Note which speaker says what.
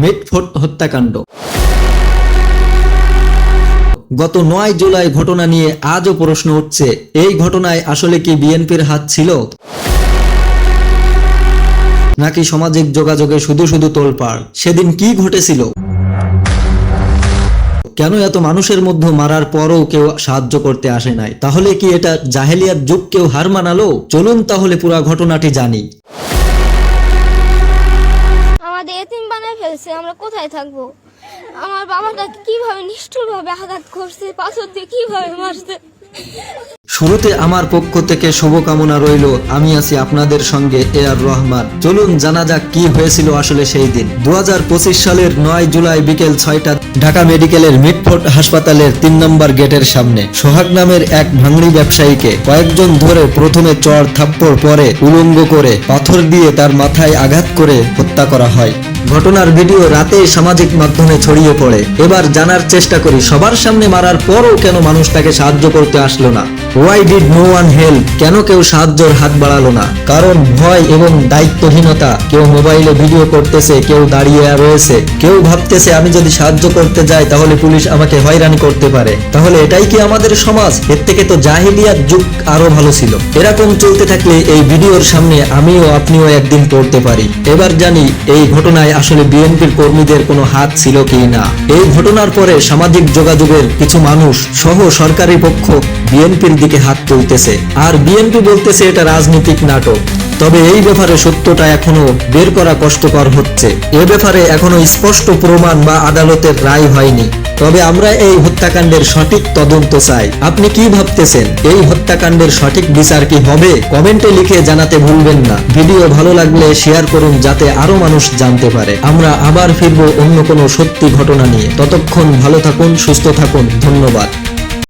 Speaker 1: মিটফোর্ট হত্যাকাণ্ড। গত নয় জুলাই ঘটনা নিয়ে আজও প্রশ্ন উঠছে, এই ঘটনায় আসলে কি বিএনপির হাত ছিল? নাকি সামাজিক যোগাযোগে শুধু শুধু তোলপাড়? সেদিন কি ঘটেছিল? কেন এত মানুষের মধ্যে মারার পরও কেউ সাহায্য করতে আসে নাই? তাহলে কি এটা জাহেলিয়ার যুগ কেউ হার মানালো? চলুন তাহলে পুরা ঘটনাটি জানি।
Speaker 2: ফেলছে আমরা কোথায় থাকব? আমার বাবাটা কীভাবে নিষ্ঠুরভাবে আঘাত করছে, পাথর দিয়ে কীভাবে মারছে?
Speaker 1: শুরুতে আমার পক্ষ থেকে শুভকামনা রইল। আমি আছি আপনাদের সঙ্গে এ আর রহমান। চলুন জানা যাক কি হয়েছিল আসলে সেই দিন। দু সালের নয় জুলাই বিকেল ছয়টা, ঢাকা মেডিকেলের মিটফোর্ট হাসপাতালের তিন নম্বর গেটের সামনে, সোহাগ নামের এক ভাঙড়ি ব্যবসায়ীকে কয়েকজন ধরে প্রথমে চর থাপ্পড় পরে উলঙ্গ করে পাথর দিয়ে তার মাথায় আঘাত করে হত্যা করা হয়। ঘটনার ভিডিও রাতে সামাজিক মাধ্যমে ছড়িয়ে পড়ে। এবার জানার চেষ্টা করি, সবার সামনে মারার পরও কেন মানুষ তাকে সাহায্য করতে আসলো না? Why did no one help কেন কেউ সাহায্যের হাত বাড়ালো না? কারণ ভয় এবং দায়িত্বহীনতা, কেউ মোবাইলে ভিডিও করতেছে, কেউ দাঁড়িয়ে রয়েছে। কেউ ভাবতেছে, আমি যদি সাহায্য করতে যাই, তাহলে পুলিশ আমাকে হয়রানি করতে পারে। তাহলে এটাই কি আমাদের সমাজ? এর থেকে তো জাহিলিয়াত যুগ আরও ভালো ছিল। এরকম চলতে থাকলে এই ভিডিওর সামনে আমিও আপনিও একদিন পড়তে পারি। এবার জানি, এই ঘটনায় আসলে বিএনপির কর্মীদের কোনো হাত ছিল কি না। এই ঘটনার পরে সামাজিক যোগাযোগের কিছু মানুষ সহ সরকারি পক্ষ বিএনপির দিকে হাত তুলতেছে। আর বিএনপি বলতেছে এটা রাজনৈতিক নাটক। তবে এই ব্যাপারে সত্যটা এখনও বের করা কষ্টকর হচ্ছে। এ ব্যাপারে এখনও স্পষ্ট প্রমাণ বা আদালতের রায় হয়নি। তবে আমরা এই হত্যাকাণ্ডের সঠিক তদন্ত চাই। আপনি কি ভাবতেছেন? এই হত্যাকাণ্ডের সঠিক বিচার কি হবে? কমেন্টে লিখে জানাতে ভুলবেন না। ভিডিও ভালো লাগলে শেয়ার করুন যাতে আরও মানুষ জানতে পারে। আমরা আবার ফিরবো অন্য কোনো সত্যি ঘটনা নিয়ে। ততক্ষণ ভালো থাকুন, সুস্থ থাকুন। ধন্যবাদ।